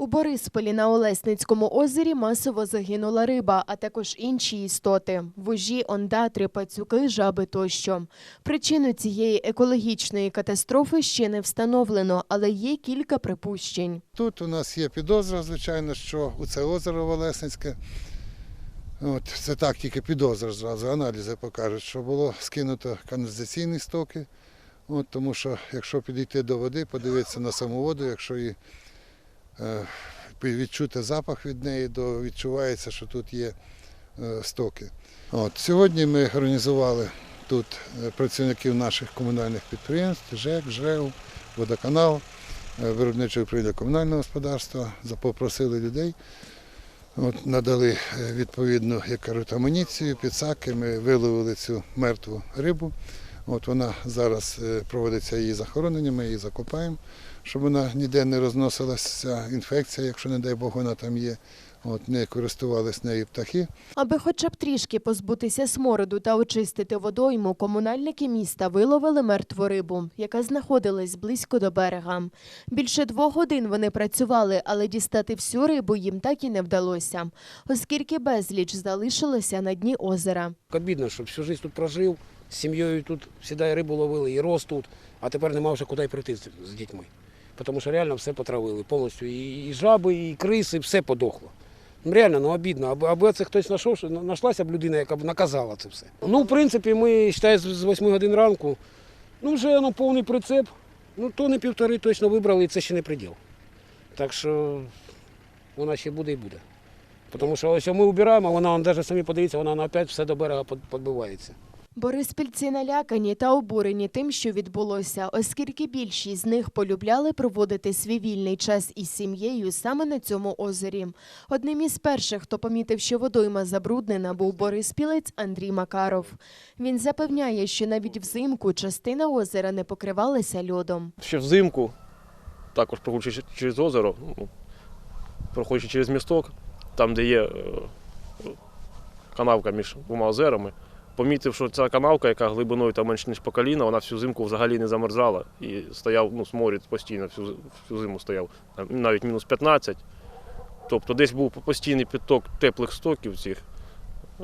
У Борисполі на Олесницькому озері масово загинула риба, а також інші істоти – вужі, ондатри, пацюки, жаби тощо. Причину цієї екологічної катастрофи ще не встановлено, але є кілька припущень. Тут у нас є підозра, звичайно, що у це озеро Волесницьке. От, це так, тільки підозра зразу, аналізи покажуть, що було скинуто каналізаційні стоки. От, тому що якщо підійти до води, подивитися на саму воду, якщо е, відчути запах від неї, то відчувається, що тут є е, стоки. От, сьогодні ми організували тут е, працівників наших комунальних підприємств, ЖЕК, ЖРЕУ, водоканал, е, виробниче управління комунального господарства, попросили людей. От, надали е, відповідну, як кажуть, амуніцію, підсаки. Ми виловили цю мертву рибу. От вона зараз е, проводиться її захоронення, ми її закопаємо, щоб вона ніде не розносилася інфекція, якщо, не дай Бог, вона там є. От, не користувались нею птахи. Аби хоча б трішки позбутися смороду та очистити водойму, комунальники міста виловили мертву рибу, яка знаходилась близько до берега. Більше двох годин вони працювали, але дістати всю рибу їм так і не вдалося, оскільки безліч залишилося на дні озера. Обідно, що всю життя тут прожив, з сім'єю тут завжди рибу ловили і рос тут, а тепер нема вже куди прийти з, з дітьми. Тому що реально все потравили повністю. І, і жаби, і криси, все подохло. Ну, Реально, ну обідно. Аби, це хтось знайшов, що знайшлася б людина, яка б наказала це все. Ну, в принципі, ми вважаю, з з 8 годин ранку, ну вже ну, повний прицеп. Ну, тони півтори точно вибрали, і це ще не приділ. Так що вона ще буде і буде. Тому що ось ми убираємо, вона навіть самі подивіться, вона опять все до берега підбивається. Бориспільці налякані та обурені тим, що відбулося, оскільки більшість з них полюбляли проводити свій вільний час із сім'єю саме на цьому озері. Одним із перших, хто помітив, що водойма забруднена, був Бориспілець Андрій Макаров. Він запевняє, що навіть взимку частина озера не покривалася льодом. ще взимку, також проходячи через озеро, ну, проходячи через місток, там, де є е, канавка між двома озерами, помітив, що ця канавка, яка глибиною там менш ніж по коліна, вона всю зимку взагалі не замерзала. І стояв, ну, сморід постійно всю, всю зиму стояв, навіть мінус 15. Тобто десь був постійний підток теплих стоків цих,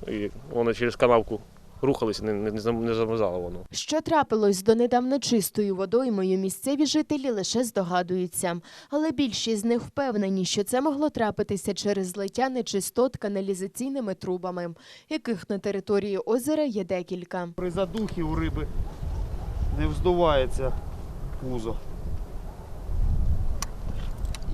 і вони через канавку рухалися, не, не, не замерзало воно. Що трапилось з донедавна чистою водоймою, місцеві жителі лише здогадуються. Але більшість з них впевнені, що це могло трапитися через злиття нечистот каналізаційними трубами, яких на території озера є декілька. При задухі у риби не вздувається пузо.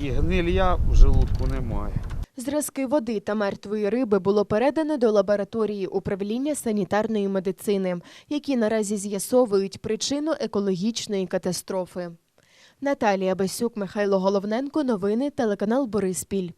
І гнилья в желудку немає. Зразки води та мертвої риби було передано до лабораторії управління санітарної медицини, які наразі з'ясовують причину екологічної катастрофи. Наталія Басюк, Михайло Головненко. Новини телеканал Бориспіль.